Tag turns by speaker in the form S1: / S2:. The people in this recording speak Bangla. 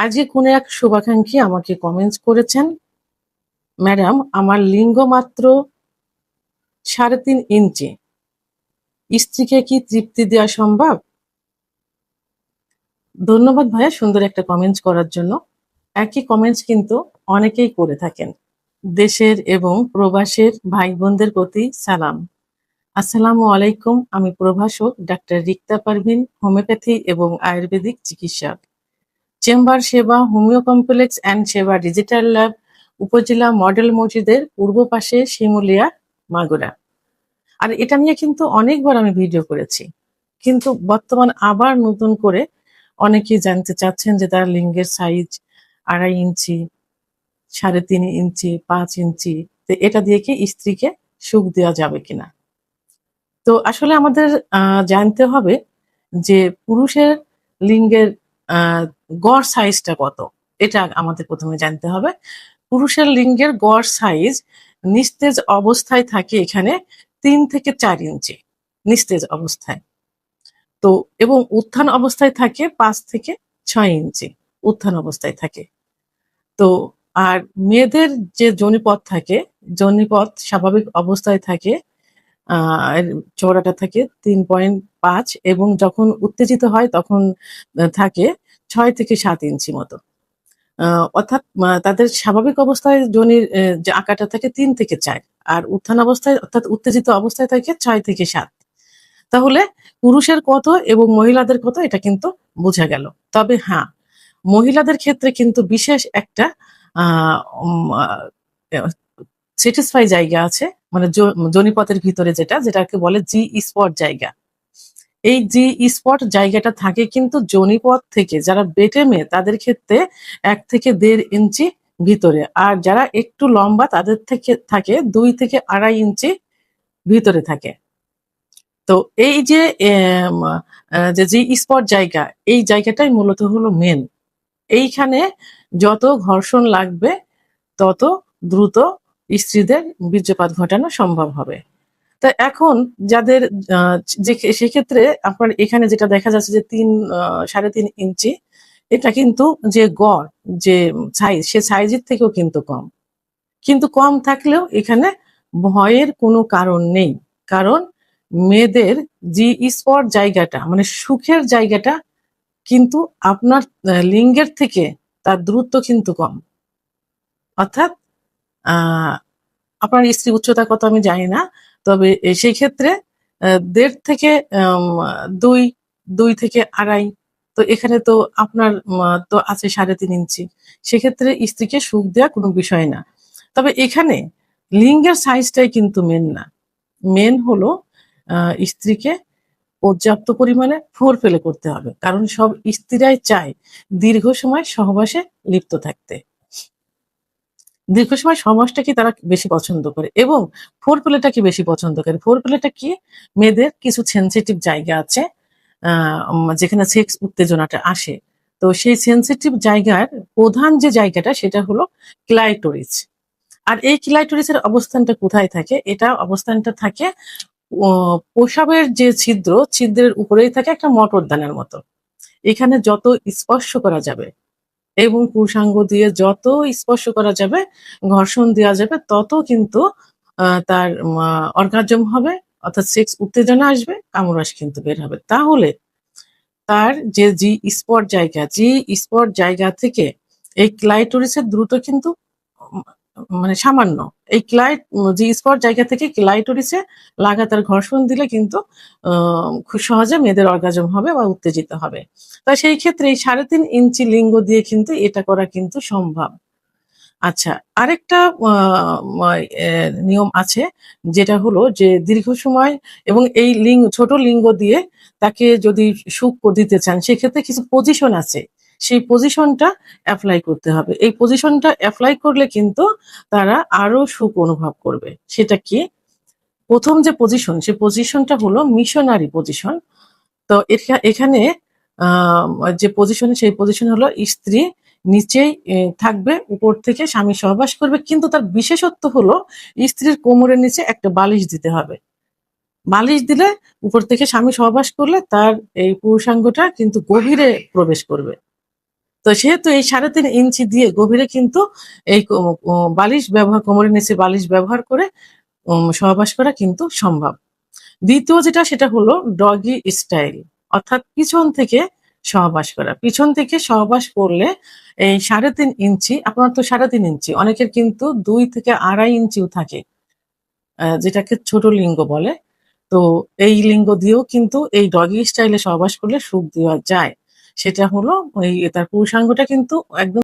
S1: আজকে কোনো এক শুভাকাঙ্ক্ষী আমাকে কমেন্টস করেছেন। ম্যাডাম আমার লিঙ্গ মাত্র সাড়ে তিন ইঞ্চি। স্ত্রীকে কি তৃপ্তি দেওয়া সম্ভব? ধন্যবাদ ভাইয়া সুন্দর একটা কমেন্টস করার জন্য। একই কমেন্টস কিন্তু অনেকেই করে থাকেন। দেশের এবং প্রবাসের ভাই বোনদের প্রতি সালাম। আসসালামু আলাইকুম, আমি প্রভাষক ডাক্তার রিক্তা পারভিন, হোমিওপ্যাথি এবং আয়ুর্বেদিক চিকিৎসক। Chamber Seba homeo complex and Seba, digital lab, উপজেলা মডেল মসজিদের পূর্ব পাশে শিমুলিয়া, মাগুরা। আর এটা নিয়ে কিন্তু অনেকবার আমি ভিডিও করেছি। কিন্তু বর্তমান আবার নতুন করে অনেকেই জানতে চাচ্ছেন যে তার লিঙ্গের সাইজ আড়াই ইঞ্চি, সাড়ে তিন ইঞ্চি, পাঁচ ইঞ্চি, তো এটা দিয়ে কি স্ত্রীকে সুখ দেওয়া যাবে কিনা? তো আসলে আমাদের জানতে হবে যে পুরুষের লিঙ্গের গড় সাইজটা কত? এটা আমাদের প্রথমে জানতে হবে। পুরুষের লিঙ্গের গড় সাইজ নিস্তেজ অবস্থায় থাকে এখানে তিন থেকে চার ইঞ্চি, নিস্তেজ অবস্থায়। তো, এবং উত্থান অবস্থায় থাকে পাঁচ থেকে ছয় ইঞ্চি, উত্থান অবস্থায় থাকে। তো, আর মেয়েদের যে জনিপথ থাকে, জনিপথ স্বাভাবিক অবস্থায় থাকে চওড়াটা থাকে তিন পয়েন্ট পাঁচ, এবং যখন উত্তেজিত হয় তখন থাকে ছয় থেকে সাত ইঞ্চি মতো। অর্থাৎ তাদের স্বাভাবিক অবস্থায় আহ, যে আঁকাটা থাকে তিন থেকে চার আর উত্থান অবস্থায় অর্থাৎ উত্তেজিত অবস্থায় থাকে ছয় থেকে সাত। তাহলে পুরুষের কত এবং মহিলাদের কত এটা কিন্তু বোঝা গেল। তবে হ্যাঁ মহিলাদের ক্ষেত্রে কিন্তু বিশেষ একটা স্যাটিসফাই জায়গা আছে মানে জনিপথের ভিতরে যেটা যেটাকে বলে জি স্পট জায়গা। এই যে স্পট জায়গাটা থাকে কিন্তু জনিপথ থেকে যারা বেটে মেয়ে, তাদের ক্ষেত্রে এক থেকে দেড় ইঞ্চি ভিতরে। আর যারা একটু লম্বা, তাদের থেকে থাকে দুই থেকে আড়াই ইঞ্চি ভিতরে থাকে। তো এই যে যে স্পট জায়গা, এই জায়গাটাই মূলত হলো মেন এইখানে যত ঘর্ষণ লাগবে, তত দ্রুত স্ত্রীদের বীর্যপাত ঘটানো সম্ভব হবে। তা এখন যাদের যে সেক্ষেত্রে আপনার এখানে যেটা দেখা যাচ্ছে যে তিন সাড়ে তিন ইঞ্চি, এটা কিন্তু যে গড়, যে সাইজ সে সাইজের থেকেও কিন্তু কম। কিন্তু কম থাকলেও এখানে ভয়ের কোনো কারণ নেই। কারণ মেয়েদের যে স্পট জায়গাটা মানে সুখের জায়গাটা কিন্তু আপনার লিঙ্গের থেকে তার দূরত্ব কিন্তু কম। অর্থাৎ আপনার স্ত্রী উচ্চতা কত আমি জানি না তবে সেই ক্ষেত্রে দেড় থেকে দুই দুই থেকে আড়াই, তো এখানে তো আপনার তো আছে সাড়ে তিন ইঞ্চি। সেক্ষেত্রে স্ত্রীকে সুখ দেওয়া কোনো বিষয় না। তবে এখানে লিঙ্গের সাইজটাই কিন্তু মেন না। মেন হলো স্ত্রীকে পর্যাপ্ত পরিমাণে ফোর ফেলে করতে হবে। কারণ সব স্ত্রীরাই চায় দীর্ঘ সময় সহবাসে লিপ্ত থাকতে। দীর্ঘ সময় সমাজটা কি তারা বেশি পছন্দ করে? এবং ফোর প্লেটা কি বেশি পছন্দ করে? ফোর প্লেটা কি? মেয়েদের কিছু সেন্সিটিভ জায়গা আছে যেখানে সেক্স উত্তেজনাটা আসে। তো সেই সেন্সিটিভ জায়গার প্রধান যে জায়গাটা, সেটা হলো ক্লাইটোরিস আর এই ক্লাইটোরিসের অবস্থানটা কোথায় থাকে? এটা অবস্থানটা থাকে প্রসাবের যে ছিদ্র, ছিদ্রের উপরেই থাকে একটা মটর দানার মতো। এখানে যত স্পর্শ করা যাবে এবং পুরুষাঙ্গ দিয়ে যত স্পর্শ করা যাবে, ঘর্ষণ দেওয়া যাবে, তত কিন্তু তার অর্গাজম হবে, অর্থাৎ সেক্স উত্তেজনা আসবে, কামরাস কিন্তু বের হবে। তাহলে তার যে জি স্পট জায়গা জি স্পট জায়গা থেকে এই ক্লাইটোরিসের দ্রুত কিন্তু মানে সামান্য। এই ক্লাইট, যে স্পট জায়গা থেকে ক্লাইট ক্লাইটোরিসে লাগাতার ঘর্ষণ দিলে কিন্তু খুব সহজে মেয়েদের অর্গাজম হবে বা উত্তেজিত হবে। তা সেই ক্ষেত্রে এই সাড়ে তিন ইঞ্চি লিঙ্গ দিয়ে কিন্তু এটা করা কিন্তু সম্ভব। আচ্ছা আরেকটা নিয়ম আছে, যেটা হলো যে দীর্ঘ সময় এবং এই লিঙ্গ, ছোট লিঙ্গ দিয়ে তাকে যদি সুখ দিতে চান, সেক্ষেত্রে কিছু পজিশন আছে। সেই পজিশনটা অ্যাপ্লাই করতে হবে। এই পজিশনটা অ্যাপ্লাই করলে কিন্তু তারা আরও সুখ অনুভব করবে। সেটা কি? প্রথম যে পজিশন সেই পজিশনটা হলো মিশনারি পজিশন তো এখা- এখানে যে পজিশন সেই পজিশন হলো স্ত্রী নিচেই থাকবে, উপর থেকে স্বামী সহবাস করবে। কিন্তু তার বিশেষত্ব হলো স্ত্রীর কোমরের নিচে একটা বালিশ দিতে হবে। বালিশ দিলে উপর থেকে স্বামী সহবাস করলে তার এই পুরুষাঙ্গটা কিন্তু গভীরে প্রবেশ করবে। তো সেহেতু এই সাড়ে তিন ইঞ্চি দিয়ে গভীরে কিন্তু এই বালিশ ব্যবহার কোমরের নিচে বালিশ ব্যবহার করে সহবাস করা কিন্তু সম্ভব। দ্বিতীয় যেটা, সেটা হলো ডগি স্টাইল, অর্থাৎ পিছন থেকে সহবাস করা। পিছন থেকে সহবাস করলে এই সাড়ে তিন ইঞ্চি, আপনার তো সাড়ে তিন ইঞ্চি, অনেকের কিন্তু দুই থেকে আড়াই ইঞ্চিও থাকে যেটাকে ছোট লিঙ্গ বলে। তো এই লিঙ্গ দিয়েও কিন্তু এই ডগি স্টাইলে সহবাস করলে সুখ দেওয়া যায়। সেটা হলো ওই তার পুরুষাঙ্গটা কিন্তু একদম